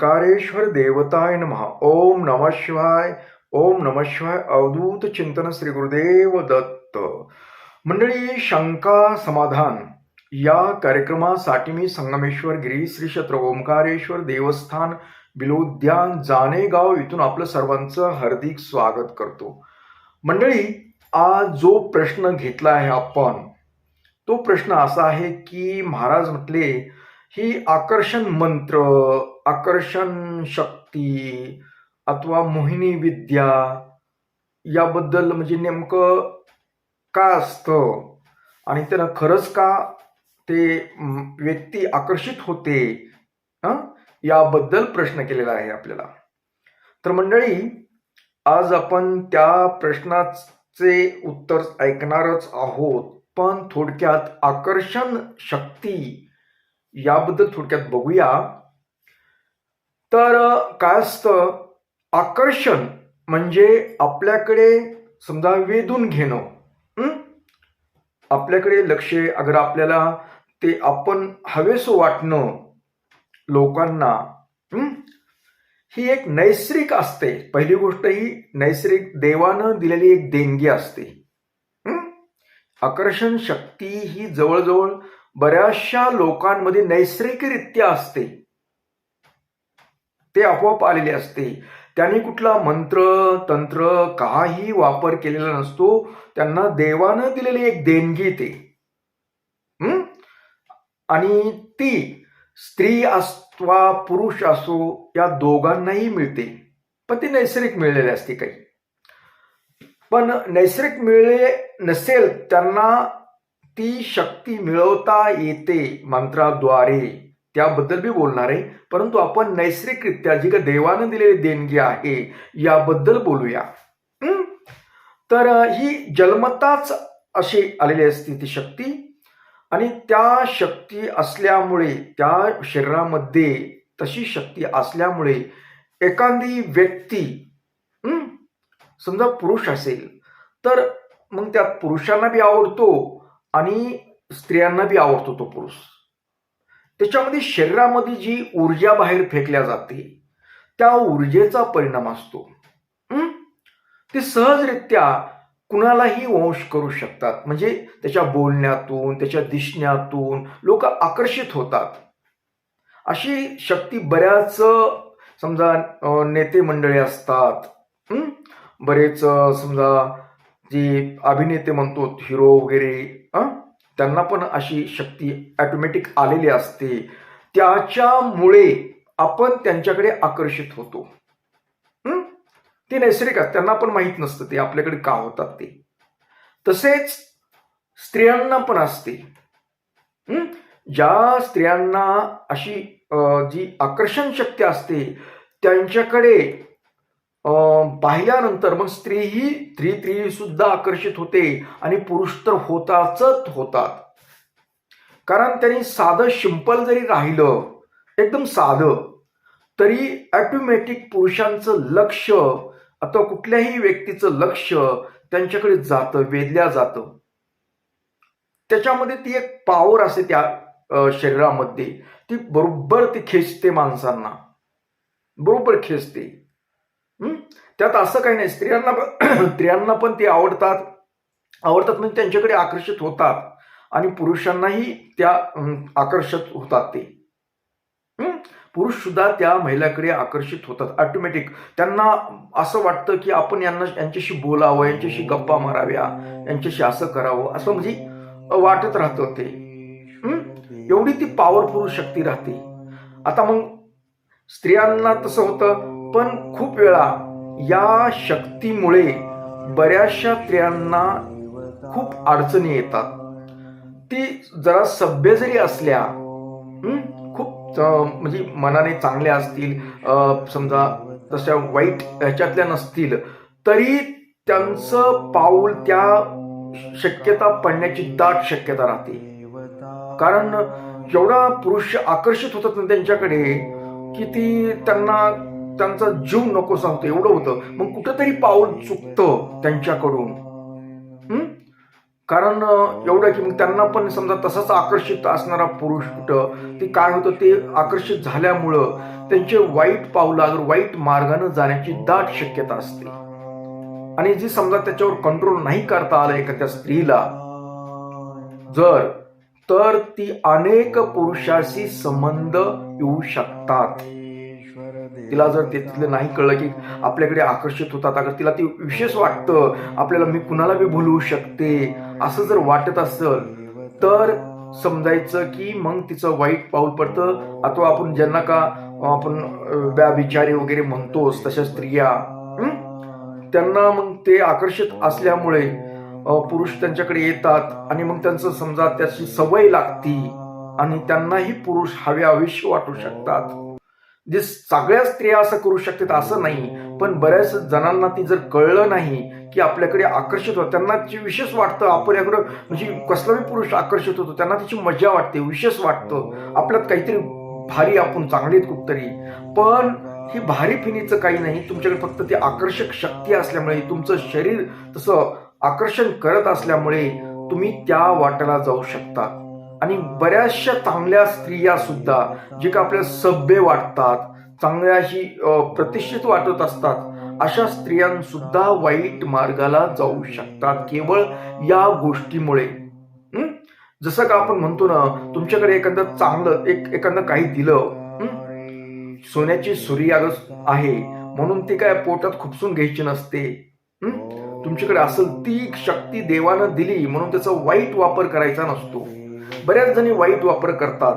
ओंकारेश्वर देवताय नमः. ओम नम शिवाय ओम नम शिवाय अवधूत चिंतन श्री गुरुदेव दत्त. मंडळी शंका समाधान. या कार्यक्रमासाठी मी संगमेश्वर गिरी श्री क्षेत्र ओंकारेश्वर देवस्थान बिलोद्यान जानेगाव इथून आपलं सर्वांचं हार्दिक स्वागत करतो. मंडळी आज जो प्रश्न घेतला आहे आपण तो प्रश्न असा आहे की महाराज म्हटले ही आकर्षण मंत्र आकर्षण शक्ती अथवा मोहिनी विद्या याबद्दल म्हणजे नेमकं का असतं? आणि त्यानं खरंच का ते व्यक्ती आकर्षित होते? याबद्दल प्रश्न केलेला आहे आपल्याला. तर मंडळी आज आपण त्या प्रश्नाचे उत्तर ऐकणारच आहोत पण थोडक्यात आकर्षण शक्ती याबद्दल थोडक्यात बघूया. तर काय असतं? आकर्षण म्हणजे आपल्याकडे समजा वेधून घेणं. आपल्याकडे लक्ष अगर आपल्याला ते आपण हवेस वाटणं लोकांना ही? एक नैसर्गिक असते. पहिली गोष्ट ही नैसर्गिक देवानं दिलेली एक देणगी असते. आकर्षण शक्ती ही जवळजवळ बऱ्याचशा लोकांमध्ये नैसर्गिकरित्या असते. ते आपोआप आलेले असते. त्यांनी कुठला मंत्र तंत्र काही वापर केलेला नसतो. त्यांना देवानं दिलेली एक देणगी ते. आणि ती स्त्री अथवा पुरुष असो या दोघांनाही मिळते. पण ती नैसर्गिक मिळलेली असते काही. पण नैसर्गिक मिळले नसेल त्यांना ती शक्ती मिळवता येते मंत्राद्वारे. त्याबद्दल बी बोलणार आहे. परंतु आपण नैसर्गिकरित्या जी का देवानं दिलेली देणगी आहे याबद्दल बोलूया. तर ही जन्मताच अशी आलेली असते ती शक्ती. आणि त्या शक्ती असल्यामुळे त्या शरीरामध्ये तशी शक्ती असल्यामुळे एखादी व्यक्ती समजा पुरुष असेल तर मग त्या पुरुषांना बी आवडतो आणि स्त्रियांना बी आवडतो तो पुरुष. त्याच्यामध्ये शरीरामध्ये जी ऊर्जा बाहेर फेकल्या जाते त्या ऊर्जेचा परिणाम असतो. ते सहजरित्या कुणालाही वंश करू शकतात. म्हणजे त्याच्या बोलण्यातून त्याच्या दिसण्यातून लोक आकर्षित होतात. अशी शक्ती बऱ्याच समजा नेते मंडळी असतात. बरेच समजा जे अभिनेते म्हणतो हिरो वगैरे त्यांना पण अशी शक्ती ॲटोमॅटिक आलेली असते. त्याच्यामुळे आपण त्यांच्याकडे आकर्षित होतो. ते नैसर्गिक असते. त्यांना पण माहीत नसतं ते आपल्याकडे का होतात ते. तसेच स्त्रियांना पण असते. ज्या स्त्रियांना अशी जी आकर्षण शक्ती असते त्यांच्याकडे पाहिल्यानंतर मग स्त्री ही स्त्री स्त्री सुद्धा आकर्षित होते आणि पुरुष तर होताच होतात. कारण त्यांनी साधं सिंपल जरी राहिलं एकदम साधं तरी ऑटोमॅटिक पुरुषांचं लक्ष अथवा कुठल्याही व्यक्तीचं लक्ष त्यांच्याकडे जातं वेधल्या जातं. त्याच्यामध्ये ती एक पावर असते त्या शरीरामध्ये. ती बरोबर ती खेचते माणसांना. बरोबर खेचते. त्यात असं काही नाही. स्त्रियांना स्त्रियांना पण ते आवडतात. आवडतात म्हणजे त्यांच्याकडे आकर्षित होतात. आणि पुरुषांनाही त्या आकर्षित होतात ते. पुरुष सुद्धा त्या महिलाकडे आकर्षित होतात. ऑटोमॅटिक त्यांना असं वाटतं की आपण यांना यांच्याशी बोलावं यांच्याशी गप्पा माराव्या यांच्याशी असं करावं. असं म्हणजे वाटत राहतं ते. एवढी ती पॉवरफुल शक्ती राहते. आता मग स्त्रियांना तसं होतं. पण खूप वेळा या शक्तीमुळे बऱ्याचशा स्त्रियांना खूप अडचणी येतात. ती जरा सभ्य जरी असल्या खूप म्हणजे मनाने चांगल्या असतील समजा तशा वाईट ह्याच्यातल्या नसतील तरी त्यांचं पाऊल त्या शक्यता पडण्याची दाट शक्यता राहते. कारण जेवढा पुरुष आकर्षित होतात ना त्यांच्याकडे की ती त्यांना त्यांचा जीव नको सांगतो एवढं होतं. मग कुठंतरी पाऊल चुकतं त्यांच्याकडून. कारण एवढं की मग त्यांना पण समजा तसाच आकर्षित असणारा पुरुष कुठं ते काय होतं ते आकर्षित झाल्यामुळं त्यांचे वाईट पावलावर वाईट मार्गानं जाण्याची दाट शक्यता असते. आणि जी समजा त्याच्यावर कंट्रोल नाही करता आलं एखाद्या स्त्रीला जर तर ती अनेक पुरुषाशी संबंध येऊ शकतात. तिला जर ते तिथलं नाही कळलं की आपल्याकडे आकर्षित होतात अगर तिला ती विशेष वाटतं आपल्याला मी कुणाला बी बोलवू शकते असं जर वाटत असेल तर समजायचं की मग तिचं वाईट पाऊल पडतं अथवा आपण ज्यांना का आपण व्याभिचारी वगैरे म्हणतोच तशा स्त्रिया त्यांना मग ते आकर्षित असल्यामुळे पुरुष त्यांच्याकडे येतात आणि मग त्यांचं समजा त्याची सवय लागती आणि त्यांनाही पुरुष हवे आयुष्य वाटू शकतात. म्हणजे जे सगळ्या स्त्रिया असं करू शकतात असं नाही. पण बऱ्याच जणांना ती जर कळलं नाही की आपल्याकडे आकर्षित होत त्यांना ती विशेष वाटतं. आपल्याकडं म्हणजे कसलाही पुरुष आकर्षित होतो त्यांना त्याची मजा वाटते विशेष वाटतं. आपल्यात काहीतरी भारी आपण चांगली आहेत कुठतरी. पण ही भारी फिनीचं काही नाही. तुमच्याकडे फक्त ती आकर्षक शक्ती असल्यामुळे तुमचं शरीर तसं आकर्षण करत असल्यामुळे तुम्ही त्या वाटेला जाऊ शकता. आणि बऱ्याचशा चांगल्या स्त्रिया सुद्धा जे का आपल्याला सभ्य वाटतात चांगल्या अशी प्रतिष्ठित वाटत असतात अशा स्त्रियांसुद्धा वाईट मार्गाला जाऊ शकतात केवळ या गोष्टीमुळे. जसं का आपण म्हणतो ना तुमच्याकडे एखादं चांगलं एक एखादं काही दिलं सोन्याची सुरी आहे म्हणून ती काय पोटात खुपसून घ्यायची नसते. तुमच्याकडे असेल ती शक्ती देवानं दिली म्हणून त्याचा वाईट वापर करायचा नसतो. बऱ्याच जणी वाईट वापर करतात.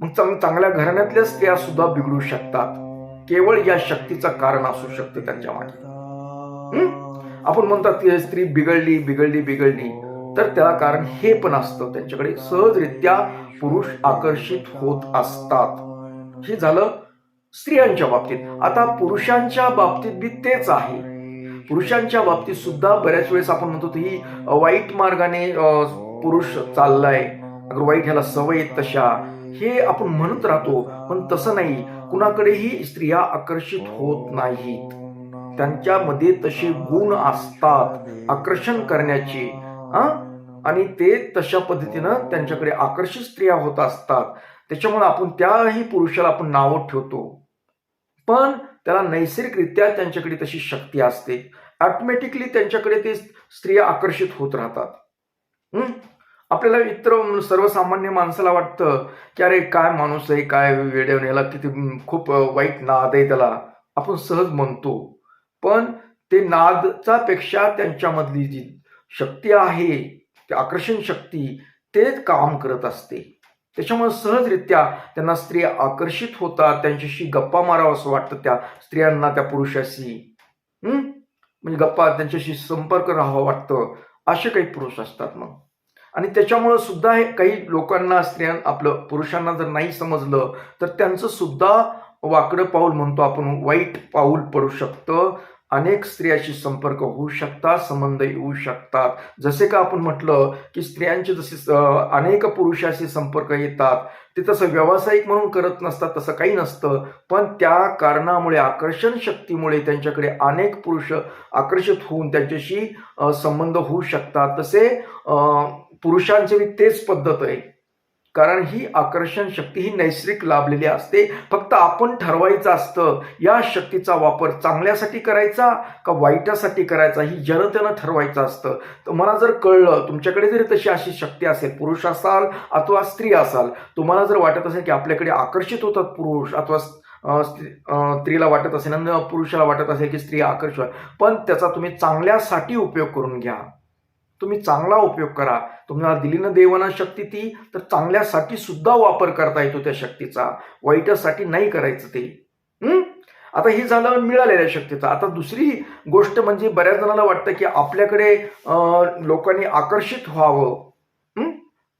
मग चांग चांगल्या घराण्यातल्या स्त्रिया सुद्धा बिघडू शकतात. केवळ या शक्तीचं कारण असू शकतं त्यांच्या मागे. आपण म्हणतात की स्त्री बिघडली बिघडली बिघडली. तर त्याला कारण हे पण असतं. त्यांच्याकडे सहजरित्या पुरुष आकर्षित होत असतात. हे झालं स्त्रियांच्या बाबतीत. आता पुरुषांच्या बाबतीत बी तेच आहे. पुरुषांच्या बाबतीत सुद्धा बऱ्याच वेळेस आपण म्हणतो की ही वाईट मार्गाने पुरुष चाललाय. अगर वाईट ह्याला सवय तशा हे आपण म्हणत राहतो पण तसं नाही. कुणाकडेही स्त्रिया आकर्षित होत नाहीत. त्यांच्यामध्ये तसे गुण असतात आकर्षण करण्याचे. आणि ते तशा पद्धतीनं त्यांच्याकडे आकर्षित स्त्रिया होत असतात. त्याच्यामुळे आपण त्याही पुरुषाला आपण नावं ठेवतो. पण त्याला नैसर्गिकरित्या त्यांच्याकडे तशी शक्ती असते. ऑटोमॅटिकली त्यांच्याकडे ते स्त्रिया आकर्षित होत राहतात. आपल्याला इतर सर्वसामान्य माणसाला वाटतं की अरे काय माणूस आहे काय वेडेवर याला किती खूप वाईट नाद आहे त्याला. आपण सहज म्हणतो. पण ते नादचा पेक्षा त्यांच्यामधली जी शक्ती आहे ती आकर्षण शक्ती तेच काम करत असते. त्याच्यामुळे सहजरित्या त्यांना स्त्रिया आकर्षित होतात त्यांच्याशी गप्पा मारावं असं वाटतं त्या स्त्रियांना त्या पुरुषाशी. म्हणजे गप्पा त्यांच्याशी संपर्क राहावं वाटतं. असे काही पुरुष असतात मग. आणि त्याच्यामुळं सुद्धा हे काही लोकांना स्त्रियां आपलं पुरुषांना जर नाही समजलं तर त्यांचं सुद्धा वाकडं पाऊल म्हणतो आपण वाईट पाऊल पडू शकतं. अनेक स्त्रियाशी संपर्क होऊ शकतात संबंध येऊ शकतात. जसे का आपण म्हटलं की स्त्रियांचे जसे अनेक पुरुषाशी संपर्क येतात. ते तसं व्यावसायिक म्हणून करत नसतात तसं काही नसतं. पण त्या कारणामुळे आकर्षण शक्तीमुळे त्यांच्याकडे अनेक पुरुष आकर्षित होऊन त्यांच्याशी संबंध होऊ शकतात. तसे पुरुषांची तेच पद्धत आहे. कारण ही आकर्षण शक्ती ही नैसर्गिक लाभलेली असते. फक्त आपण ठरवायचं असतं या शक्तीचा वापर चांगल्यासाठी करायचा का वाईटासाठी करायचा ही जनतेनं ठरवायचं असतं. तर मला जर कळलं तुमच्याकडे जरी तशी अशी शक्ती असेल पुरुष असाल अथवा स्त्री असाल तुम्हाला जर वाटत असेल की आपल्याकडे आकर्षित होतात पुरुष अथवा स्त्री- स्त्रीला वाटत असेल आणि पुरुषाला वाटत असेल की स्त्री आकर्षित पण त्याचा तुम्ही चांगल्यासाठी उपयोग करून घ्या. तुम्ही चांगला उपयोग करा. तुम्हाला दिली ना देवाना शक्ती ती तर चांगल्यासाठी सुद्धा वापर करता येतो त्या शक्तीचा. वाईटासाठी नाही करायचं ते. हम्म आता हे झालं मिळालेल्या शक्तीचा. आता दुसरी गोष्ट म्हणजे बऱ्याच जणांना वाटतं की आपल्याकडे लोकांनी आकर्षित व्हावं.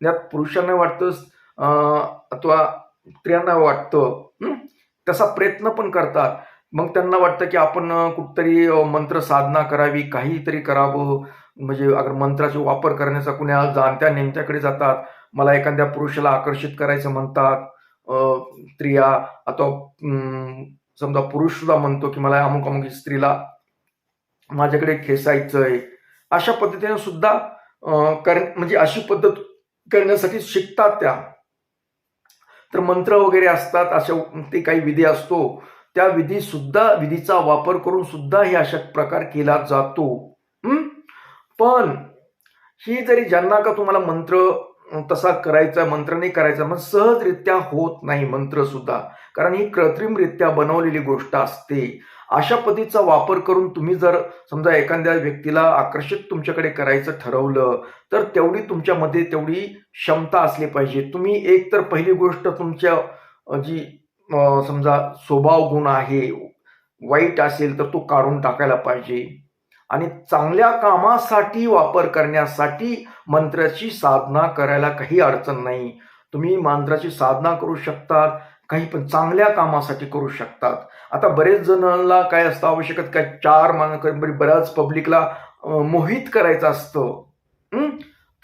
यात पुरुषांना वाटतं अं, अथवा स्त्रियांना वाटतं. तसा प्रयत्न पण करतात. मग त्यांना वाटतं की आपण कुठतरी मंत्र साधना करावी काहीतरी करावं. म्हणजे अगर मंत्राचा वापर करण्याचा कुण्या जाणत्या नेमत्याकडे जातात मला एखाद्या पुरुषाला आकर्षित करायचं म्हणतात स्त्रिया अथवा समजा पुरुष सुद्धा म्हणतो की मला अमुक अमुक स्त्रीला माझ्याकडे खेसायचंय अशा पद्धतीने सुद्धा कर म्हणजे अशी पद्धत करण्यासाठी शिकतात त्या. तर मंत्र वगैरे असतात अशा ते काही विधी असतो त्या विधी सुद्धा विधीचा वापर करून सुद्धा हे अशा प्रकार केला जातो. पण ही जरी ज्यांना का तुम्हाला मंत्र तसा करायचा मंत्र नाही करायचा मग सहजरित्या होत नाही मंत्र सुद्धा. कारण ही कृत्रिमरित्या बनवलेली गोष्ट असते. अशा पद्धतीचा वापर करून तुम्ही जर समजा एखाद्या व्यक्तीला आकर्षित तुमच्याकडे करायचं ठरवलं तर तेवढी तुमच्यामध्ये तेवढी क्षमता असली पाहिजे. तुम्ही एक तर पहिली गोष्ट तुमच्या जी समजा स्वभाव गुण आहे वाईट असेल तर तो काढून टाकायला पाहिजे. आणि चांगल्या कामासाठी वापर करण्यासाठी मंत्राची साधना करायला काही अडचण नाही. तुम्ही मंत्राची साधना करू शकतात काही पण चांगल्या कामासाठी करू शकतात. आता बरेच जणांना काय असतं आवश्यक काय? चार मान म्हणजे बऱ्याच पब्लिकला मोहित करायचं असतं.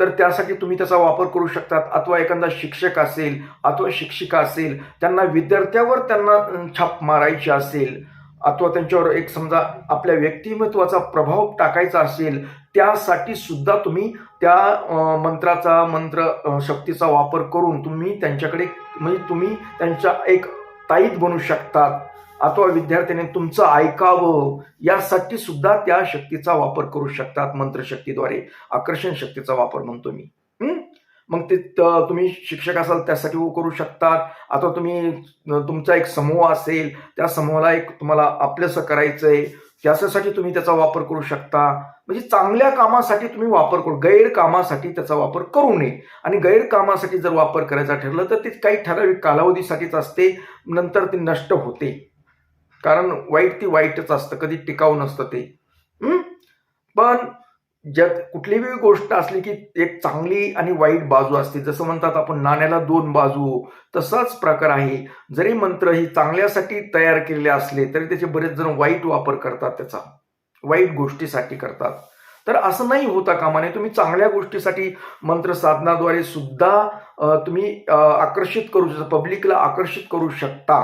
तर त्यासाठी तुम्ही त्याचा वापर करू शकतात. अथवा एखादा शिक्षक असेल अथवा शिक्षिका असेल त्यांना विद्यार्थ्यावर त्यांना छाप मारायची असेल अथवा त्यांच्यावर एक समजा आपल्या व्यक्तिमत्वाचा प्रभाव टाकायचा असेल त्यासाठी सुद्धा तुम्ही त्या मंत्राचा मंत्र शक्तीचा वापर करून तुम्ही त्यांच्याकडे म्हणजे तुम्ही त्यांच्या एक ताईत बनू शकतात. अथवा विद्यार्थ्याने तुमचं ऐकावं यासाठी सुद्धा त्या शक्तीचा वापर करू शकतात मंत्रशक्तीद्वारे आकर्षण शक्तीचा वापर म्हणतो मी. मग ते त- तुम्ही शिक्षक असाल त्यासाठी करू शकतात. आता तुम्ही तुमचा एक समूह असेल त्या समूहाला एक तुम्हाला आपलंसं आहे त्याच्यासाठी तुम्ही त्याचा वापर करू शकता. म्हणजे चांगल्या कामासाठी तुम्ही वापर करू गैरकामासाठी त्याचा वापर करू नये. आणि गैरकामासाठी जर वापर करायचा ठरलं तर ते काही ठराविक कालावधीसाठीच असते. नंतर ते नष्ट होते. कारण वाईट ती वाईटच असतं. कधी टिकाऊ नसतं ते. पण ज्यात कुठलीही गोष्ट असली की एक चांगली आणि वाईट बाजू असते. जसं म्हणतात आपण नाण्याला दोन बाजू तसाच प्रकार आहे. जरी मंत्र ही चांगल्यासाठी तयार केलेले असले तरी त्याचे बरेच जण वाईट वापर करतात त्याचा. वाईट गोष्टीसाठी करतात. तर असं नाही होता कामा नये. तुम्ही चांगल्या गोष्टीसाठी मंत्र साधनाद्वारे सुद्धा तुम्ही आकर्षित करू शकता पब्लिकला आकर्षित करू शकता.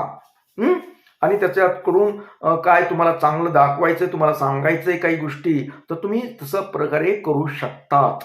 आणि त्याच्याकडून काय तुम्हाला चांगलं दाखवायचंय तुम्हाला सांगायचंय काही गोष्टी तर तुम्ही तसं प्रकारे करू शकतात.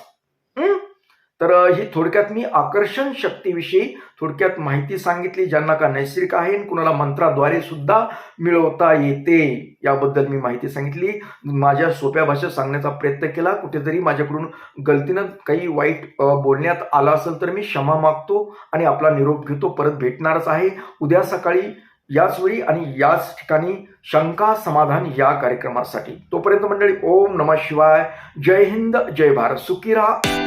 तर ही थोडक्यात मी आकर्षण शक्तीविषयी थोडक्यात माहिती सांगितली ज्यांना का नैसर्गिक आहे आणि कुणाला मंत्राद्वारे सुद्धा मिळवता येते याबद्दल मी माहिती सांगितली. माझ्या सोप्या भाषेत सांगण्याचा प्रयत्न केला कुठेतरी माझ्याकडून गलतीनं काही वाईट बोलण्यात आला असेल तर मी क्षमा मागतो आणि आपला निरोप घेतो परत भेटणारच आहे. उद्या सकाळी याच वेळी आणि याच ठिकाणी शंका समाधान या कार्यक्रमासाठी. तोपर्यंत मंडळी ओम नमः शिवाय. जय हिंद जय भारत. सुखी राहा.